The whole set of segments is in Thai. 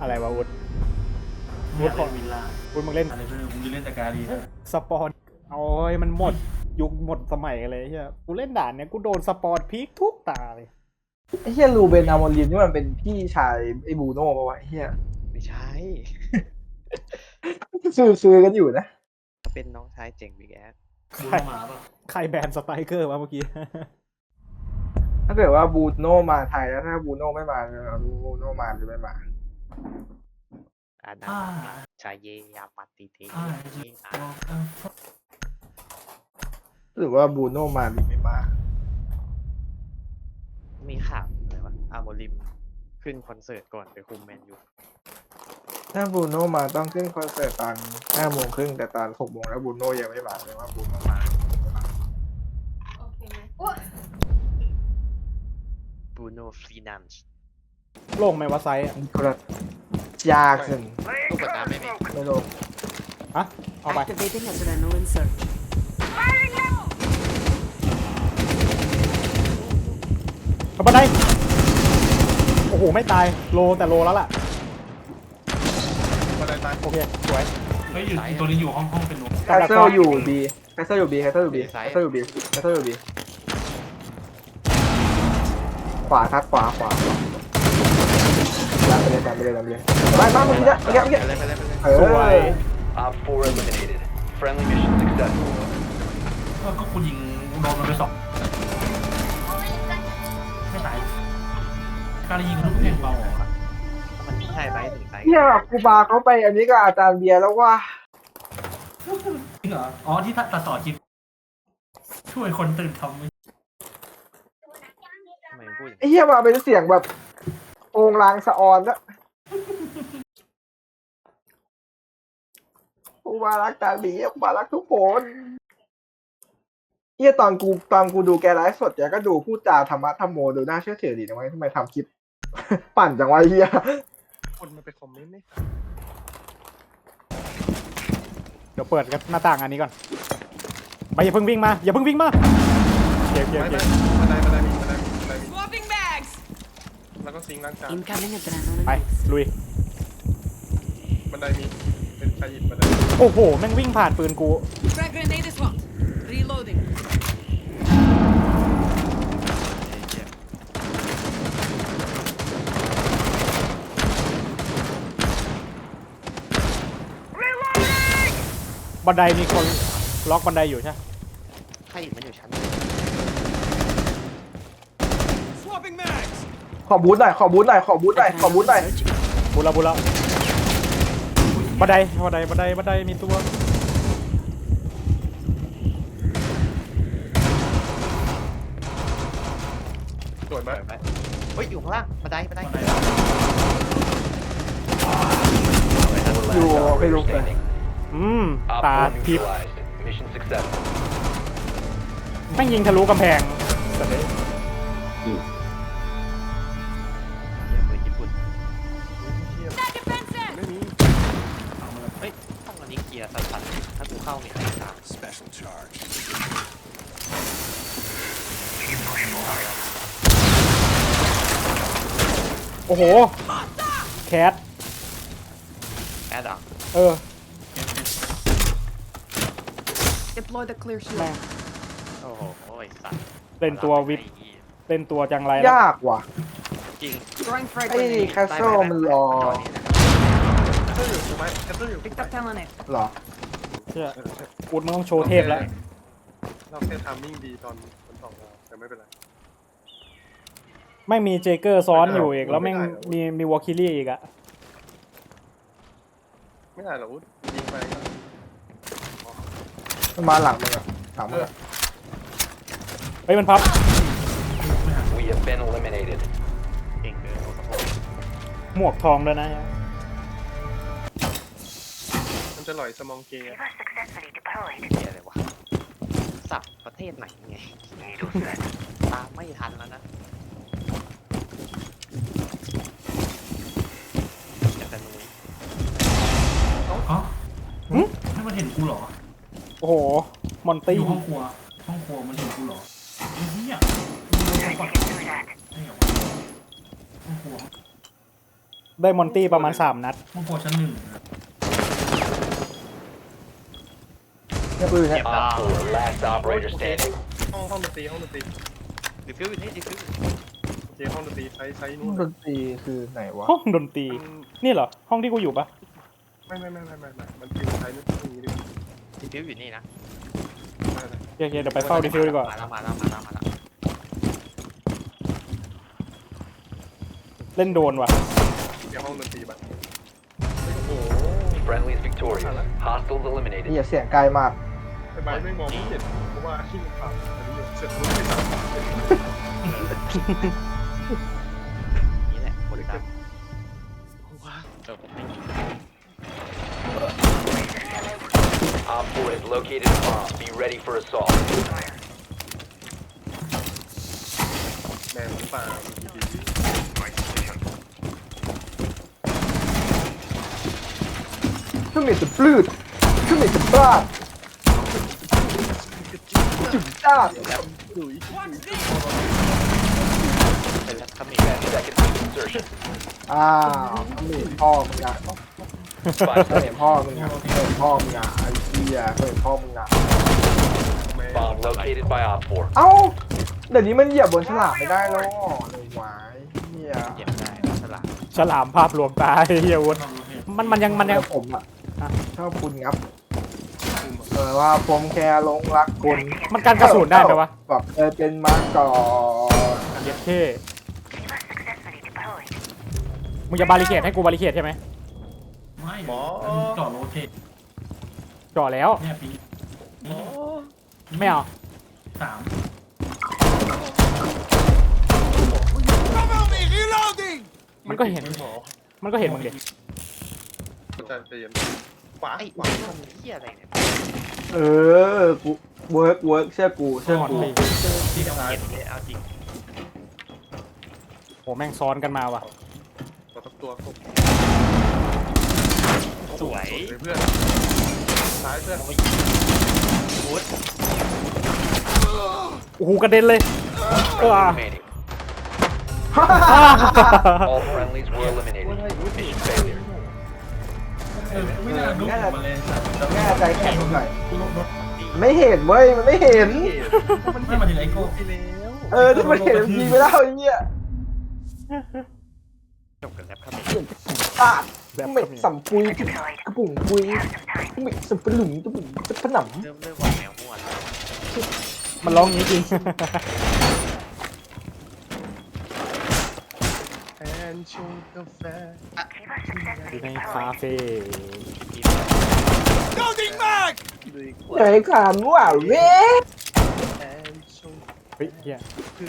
อะไรวะวุฒเนี่ยเล่นวิลล่าวุฒมึงเล่นอะไรเพื่อนกูจะเล่นแต่การีนะสปอร์ตเอาให้มันหมดยุคหมดสมัยกันเลยเฮียกูเล่นด่านเนี้ยกูโดนสปอร์ตพีคทุกตาเลยไอ้เฮียลูเบนอามอลินนี่มันเป็นพี่ชายไอ้บูโน่ปะวะไอ้เฮียไม่ใช่ซื้อซื้อกันอยู่นะเขาเป็นน้องชายเจ๋งบิ๊กแอดบูโนมาป่ะใครแบนสไตรเกอร์มาเมื่อกี้ถ้าเกิดว่าบูโน่มาไทยแล้วถ้าบูโน่ไม่มาบูโน่มาหรือไม่มา อานาอ่าชายเยยาปฏิเทอ่าอาหรือว่าบูโน่มาหรือไม่มามีข่าวอะไรวะอาโมลิมขึ้นคอนเสิร์ตก่อนไปคุมแมนยูถ้าบูโน่มาต้องขึ้นคอนเสิร์ตตอนห้าโมงครึ่งแต่ตอนหกโมงแล้วบูโน่ยังไม่มาเลยว่าบูโน่มาโอเคไหมอุ๊ยบูโนฟีนันช์ โล่งไหมวะไซส์อะนิโคลัสจาร์สันลูกกระตามไม่มีไม่ลงอะเอาไป Activating adrenaline surge. เอาบันไดโอ้โห ไม่ตาย โลแต่โลแล้วล่ะบันไดตายโอเค สวยเฮ้ยอยู่ตัวนี้อยู่ห้องห้องเป็นหนูแคสเซิลอยู่บีแคสเซิลอยู่บีแคสเซิลอยู่บีแคสเซิลอยู่บีแคสเซิลอยู่บีขวาทัดขวาขวาขวาดัน ไปเลยดันไปเลยดันไปเลยไปบ้านเมื่อกี้เนี่ยเมื่อกี้เมื่อกี้ไปเลยไปเลยไปเลย เออสวย Op 4 eliminated. Friendly mission successful. ก็ก็กูยิงโดนมันไปสองไม่ตายการยิงลูกเพลงเบาออกอะมันใช่ไรถึงไซส์เนี่ยครูบาเขาไปอันนี้กับอาจารย์เบียร์แล้วว่าจริงเหรออ๋อที่ตัดตัดต่อคลิปช่วยคนตื่นทำไม่ทำไมมึงพูดอย่างไอ้นี้เหี้ยมาเป็นเสียงแบบ โองลางสะออนนะค รูบารักอาจารย์เบียร์ครูบารักทุกคนเหี้ยตอนกูตอนกูดูแกไลฟ์สดแกก็ดูพูดจาธรรมะธรรมโมดูน่าเชื่อถือดีนะเว้ยทำไมทำคลิป ปั่นจังวะไอ้เหี้ยคนมันไปคอมเมนต์นี่เดี๋ยวเปิดหน้าต่างอันนี้ก่อนไปอย่าเพิ่งวิ่งมาอย่าเพิ่งวิ่งมาเกียร์เกียร์ไม่เกียไม่ร์บันไดบันไดมีบันไดมีบันไดมี Swapping bags. แล้วก็ซิงค์ล้างจาน Incoming adrenaline. ไปลุย บันไดมีเป็นใค รหยิบบันไดโอ้โหแม่งวิ่งผ่านปืนกู Frag grenade is hot. Reloading. บันไดมีคนล็อกบันไดอยู่ใช่ไหมใครมันอยู่ชั้นขอบูทหน่อยขอบูทหน่อยขอบูทหน่อยขอบูทหน่อย Adrenaline surge. บุระบุระ บันไดบันไดบันไดบันไดมีตัวสวยไหมเปิดไปเฮ้ยอยู่ข้างล่างบันไดบันไดบันไดอยู่ Four ไม่ last รู้ operator เลย standing. อืม Op ตา4ทิพย์ neutralized. Mission successful. แม่งยิงทะลุกำแพง โอ้โห แคท แอดอะเออ Deploy the clear แม่ง shield. โอ้โหโอ้ยสัตว์เล่นตัววิปไอ้เหี้ยเล่นตัวจังไรแล้วยากว่ะ จริง Throwing frag ไอ้ grenade. แคสเซิลมันรอแคสเซิลอยู่ถูกไหมแคสเซิลอยู่ Picked up talent. เหรอ เชื่ออุดมึงต้องโชว์เทพแล้ว เราแค่ทามมิ่งดีตอนตอนสองเราแต่ไม่เป็นไร แม่งมีเจเกอร์ซ้อนอยู่อีกไม่ได้แล้วแม่งไม่ได้หรอมีมีวอลคิลี่อีกอะไม่ได้หรอกอุ๊ยยิงไปก็มันมาหลังมึงอะหลังมึงอะเฮ้ยมันพับ We have been eliminated. เก่งเกินโอ้โหหมวกทองด้วยนะมันจะหล่อยสมองเกย์อะเหี้ยเลยวะสับประเทศไหนไงตามไม่ทันแล้วนะแต่แต่หนู อ๋อ หึ ให้ มันเห็นกูเหรอ โอ้โห มอนอตี้ยู่ห้องครัว ห้องครัวมันเห็นกูเหรอไอ้เหี้ยมึงโดนก่อนไม่เหรอวะห้องครัวเหี้ยปืนญี่ปุ่นห้องครัวปืนญี่ปุ่นห้องครัวปืนญี่ปุ่นห้องครัวปืนญี่ปุ่นห้องครัวได้มอนตี้ประมาณสามนัด ห้องโพชั้นหนึ่งครับเนี่ยปืนเนี่ย Op 4, last operator standing. ห้องห้องดนตรีห้องดนตรีดิฟิวอยู่นี่ดิฟิวโอเคห้องดนตรีไซส์ไซส์ห้นู้องนดนตรีคือไหนวะห้องดนตรีมันนี่เหรอ ห้องที่กูอยู่ปะไม่ไม่ไม่ไม่ไม่ไม่มันคือไซส์นู้นอย่างนี้ ดีกว่าดิฟิวอยู่นี่นะได้ได้โอเคเดี๋ยวไปเฝ้าดิฟิวดีกว่า มาแล้วมาแล้วมาแล้วมาแล้วเล่นโดนว่ะ เดี๋ยวห้องดนตรีบัตร Friendly is victorious. Hostiles นี่ eliminated. อย่าเสียงไกลมากไอ้ใบไม่มองไม่เห็นเพราะว่าที่มันผ่านอันนี้เสร็จรู้ไม่ทัน ลาดจุดจ้าดดุยเป็นแล้วขมิ้น10 seconds to insertion. อ้าวขึ้นมีพ่อมึงอะ5เคยเห็น seconds. พ่อมึงอะเคยเห็นพ่อมึงอะไอ้เหี้ ยเคยเห็นพ่อมึงอะแมน Bomb located by Op 4. เอ้า เดี๋ยวนี้มันเหยียบบนฉลามไม่ได้แล้วหนูหวายเหี้ยเหยียบได้ฉลาดฉลามภาพลวงตาไอ้เฮียวุฒนอกประเทศมันมันยังมันยังแล้วผมอะอะชอบคุณงับเออว่าผมแค่หลงรักคุณมันกันกระสุนได้ไหมวะแบบเคยเป็นมาก่อนเย็ดเท่มึงจะบาริเคดให้กูบาริเคดใช่ไหมไม่อันนี้จอดโรเทต จ่อแล้วเนี่ยปีไม่เอาสามมันก็เห็นไม่หมอมันก็เห็นมึงเด็ใจใจเย็นขวาไอ้ขวาทำเหี้ยอะไรเนี่ยเออ กูเวิร์กเวิร์กเชื่อกูเชื่อกูที่ต้องเก็บเนี่ยเอาจริงโหแม่งซ้อนกันมาว่ะขอทับตัวครบสวยเพื่อน ซ้ายเพื่อนโอ้โหกระเด็นเลยเออ Remaining. All friendlies were eliminated. Mission failure. เออไม่น่าลุกออกมาเลยสัตว์แง่ใจแข็งหน่อยกูลงรถไม่เห็นเว้ยมันไม่เห็น ไม่มาถึงไอ้โก้ไปแล้วเออที่มันเห็นมันยิงไปแล้วไอ้เงี้ยจบกันแล้วขมิ้ นอะเหม็ดสัมปุยกระปุ่งปุยเหม็ดสัมปะหลุงกระปุ่งจะผนังเริ่มเริ่มวางแนวม่วนแล้วมันร้องอย่างนี้จริงแอนชงกาแฟอยู่ในคาเฟ่ด้วยไอ้ขานว่าเว้ยแอนชงเฮ้ยเฮียคือ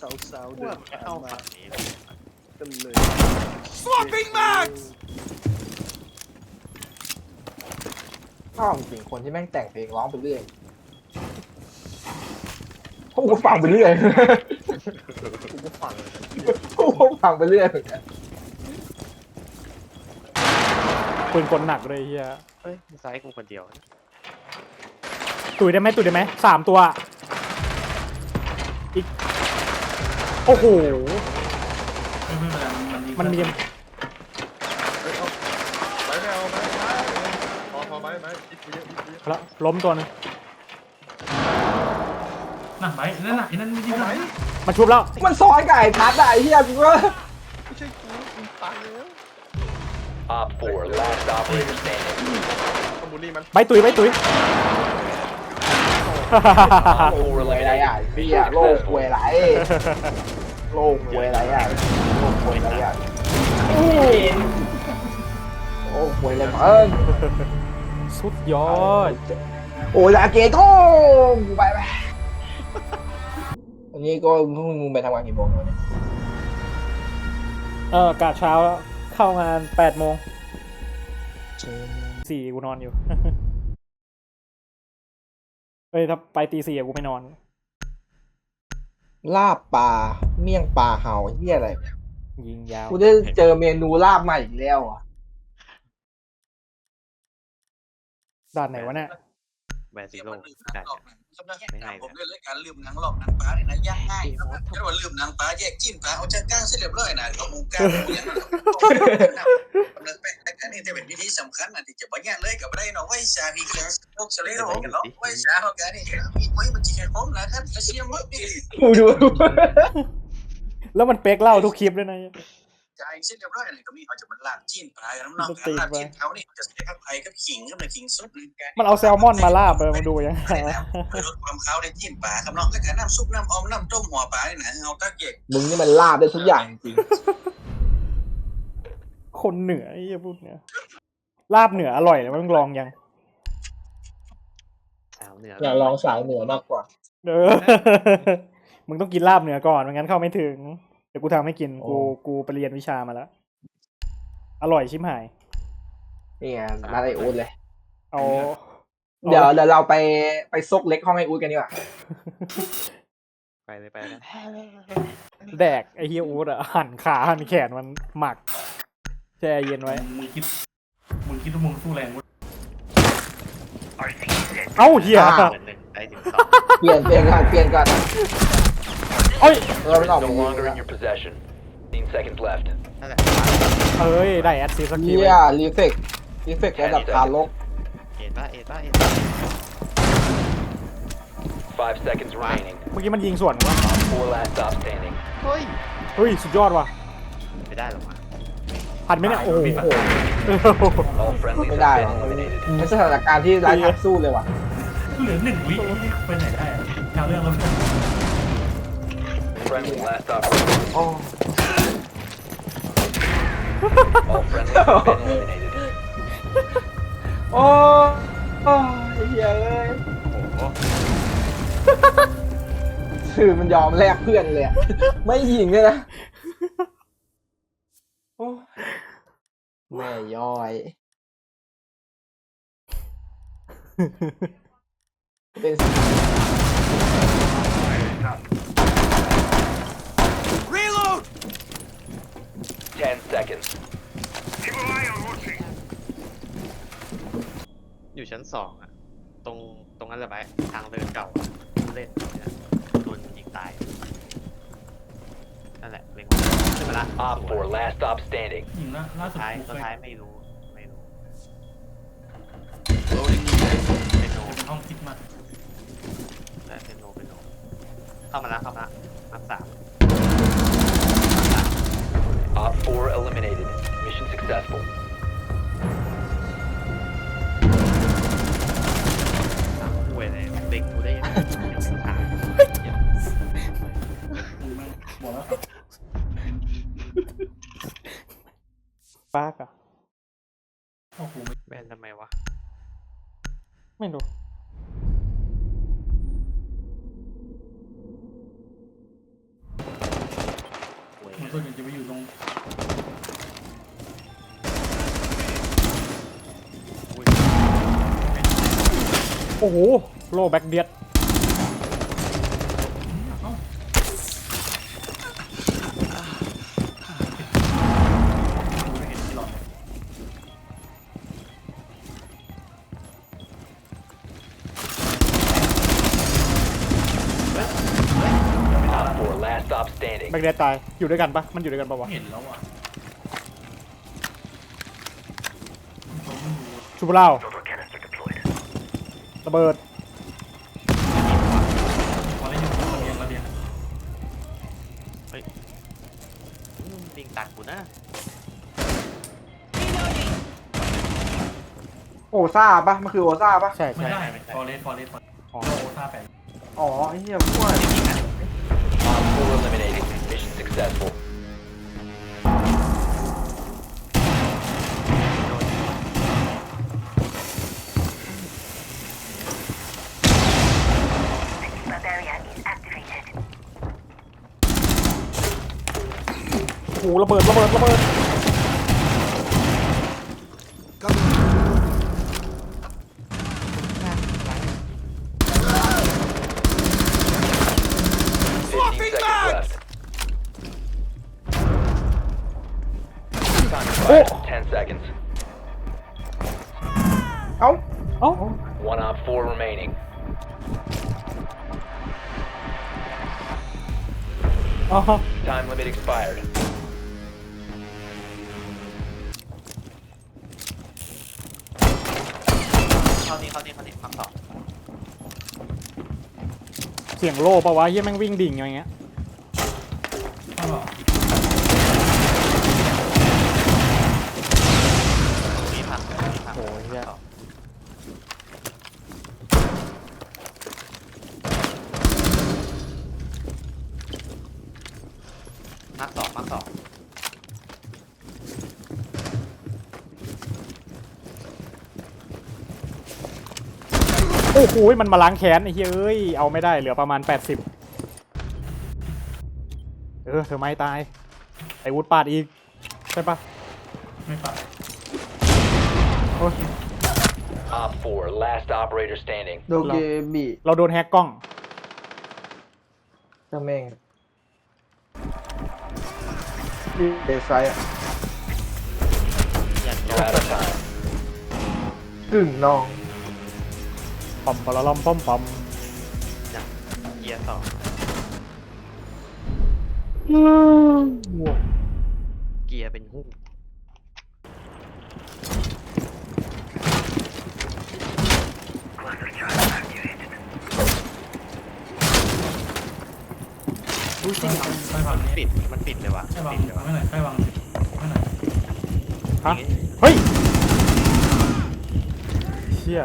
สาวสาวๆพเดิวนกผ่านเข้ามา ฝั่งนี้เลย กันเลย swapping max ชอบจริงคนที่แม่งแต่งเพลงร้องไปเรื่อยพวกกูฟังไปเรื่อยกูก็ฟังพวกกูฟังไปเรื่อยเหมือนกันปืนกลหนักเลยเฮียเฮ้ยซ้ายกูคนเดียวตุยได้ไหมตุยได้ไหมสามตัวอีกโอ้โหไม่เป็นไร มันมันมีเฮ้ยเอาไปไม่เอาไปไปพอพอไปไปอีกกูเยอะอีกกูเยอะแล้วล้มตัวหนึงน่ะไปนั่นน่ะไอ้นั่นไม่ยิงไหนมาชุบแล้วมันซ้อนกับไอ้ทัศน์อะไอ้เหี้ยกูก็ไม่ใช่กูกูตายแล้ว Op 4, last operator standing. ต้องบูลลี่มันใบตุยใบตุย Op 4หวยอะไร eliminated. อะเหี้ยโลกหวยอะไรโลกหวยอะไรอะโลกหวยอะไรอะ โอ้หวยอะไรเอิ้งสุดยอด โอ้ยาเกโก้กูไปไปวันนี้ก็พวกมึงไปทำงานกี่โมงวันนี้เออกะเช้าเข้างานแปดโมงสี่กูนอนอยู่เฮ้ยถ้าไปตีสี่อะกูไม่นอน ลาบปลาเมี่ยงปลาเห่าเหี้ยอะไรยิ งยาวกูได้เจอเมนูลาบใหม่อีกแล้วอะด่านไหนวะเนี่ยแบนซีโร่ได้ครับนะไม่ให้ผมเล่นรายการลืมหนังหลอกหนังปลาเนี่ยนะยากง่ายครับนะถ้าว่าลืมหนังปลาแยกจิ้นปลาเอาจากก้างเสร็จเรียบร้อยนะเอาหมูก้างหมูอย่างนั้นกำลังเป็นรายการนี้จะเป็นวิธีสำคัญนะที่จะบ่ยากเลยกับได้น้องไว้ชาพีแคสพวกเสลล์กันเนาะไว้ชาเขากันนี่มีไว้มันจีแค่พร้อมนะครับเสียมากดีกูดู แล้วมันเป๊กเล่าทุกคลิปด้วยนะ จ่ายเสร็จเรียบร้อยเลยก็มีเขาจะมันลาบจิ้นปลากันน้องๆการลาบจิ้นเขานี่จะใส่ข้าวไผ่กับขิงกับขิงสดเลยกันมันเอาแซลมอนมาลาบเลยมาดูยังไงวะเพื่อลดความขาวในจิ้นปลาครับน้องแล้วก็น้ำซุปน้ำออมน้ำต้มหัวปลาเนี่ยนะเอาตะเกียบมึงนี่มันลาบได้ทุกอย่างจริงคนเหนือไอ้เหี้ยพูดเหนือลาบเหนืออร่อยเลยมึงลองยังสาวเหนืออยากลองสายเหนือมากกว่า เออ มึงต้องกินลาบเหนือก่อนไม่งั้นเข้าไม่ถึง เดี๋ยวกูทำให้กิน กูโอ้กูไปเรียนวิชามาแล้ว อร่อยชิมหาย นี่ไงร้านไออูดเลย เอา เดี๋ยวเดี๋ยวเราไปไปซกเล็กห้องไออูดกันดีกว่า ไปเลยไปเลยแดกไอ้เฮียอูดอะหั่นขาหั่นแขนมันหมักแช่เย็นไว้ มึงคิด มึงคิดว่ามึงสู้แรงเว้ยเอ้าเฮียอ่าเหมือนหนึ่งได้ถึงสองเปลี่ยนเปลี่ยนก่อนเปลี่ยนก่อน เอ้ยเราไม่ออก No ไป longer in your possession. 15 seconds left. นั่นแหละเอ้ย ได้แอดซีสักทีเฮีเว้ยยรีเฟกรีเฟกระดับทารกเอ็ดป่ะเอ็ดป่ะเอ็ดป่ะ5 seconds remaining. เมื่อกี้มันยิงสวนวะ Four last stop standing. เฮ้ยเฮ้ย สุดยอดว่ะไม่ได้หรอกวะพันไหมเนี่ยโอ้โห All friendlies ไม่ have ได้ been หรอก eliminated. ในสถานการณ์ที่ไร้ทางสู้เลยว่ะ เหลือหนึ่งวิไปไหนได้อะแนวเรื่องแล้วเพื่อน Friendly last operator. โอ้ All friendlies have been eliminated. โอ้โอ้ไอ้เฮียเอ้ยโอ้โหคือมันยอมแลกเพื่อนเลยอะไม่ยิงเลยนะโอ้แม่ย้อย เป็น10 seconds. อยู่ ชั้นสองอะตรงตรงนั้นแหละไปทางเดินเก่าอะเล่นเนี่ยโดนยิงตายนั่นแหละเล็งขึ้นมาละ Op 4 last stop standing. ยิงนะล่าสุดท้ายกูสุดเคยท้ายไม่รู้ไม่รู้ loading เป็นโนเป็นห้องคิดมากแต่เป็นโนเป็นโนเข้ามาแล้วเข้ามาแล้วนับสาม Op 4 eliminated. Mission successful. ไม่รู้โวยมันตัวหนึ่งจะไปอยู่ตรงอุ้ยโอ้โห โลแบ็กเดียด กเดียดตายอยู่ด้วยกันปะมันอยู่ด้วยกันปะวะเห็นแล้วอะชูบเล่าระเบิดพอเล่นอยู่ระเบียงระเบียงอืมปิงตัดกูนะโอซ่าปะมันคือโอซ่าปะใช่ไม่ใช่ได้ฟอร์เรสฟอร์เรสฟอร์เรสอ๋อโอซ่าแปดอ๋อไอ้เหี้ยพวก Op 4 eliminated. Mission successful. โอ้โหระเบิดระเบิดระเบิด four remaining. อ๋อ Time limit expired. เฮีสียงโล่ปะวะเฮียแม่งวิ่งดิ่งอย่างเงี้ย องพักสองโอ้โหมันมาล้างแค้นไอ้เฮียเอ้ย เอาไม่ได้เหลือประมาณ 80 เออเธอไม่ตาย ไอ้วุฒปาดอีก ใช่ปะไม่ปัดโอ้ย Op 4, last operator standing. โดเกบิเราโดนแฮกกล้อง เจ้าแม่งนี่ เดซไซอะอย่าง You're out of time. กึ่งนองปอมปลอมปอมปอมอย่างเยียร์สองเกียร์เป็นหุ้ม ค่อยฟังมันนี้ปิดมันปิดเลยว่ะค่อยวางปิดเลยว่ะไม่หน่อยค่อยวางไม่หนฮะเฮ้ยเชี่ย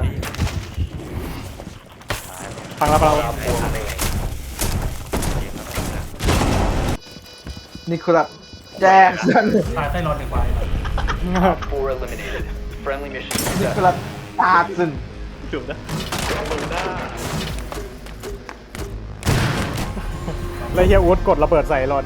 ฟังแล้วฟังแล้ว Op 4 remaining. นิโคลัสแจ็คสันตายใต้รอนหนึ่งใบ Op 4 eliminated. Friendly mission นิโค successful. ลัสตาซึนถูกนะ แล้วเฮียอูดกดระเบิดใส่รอน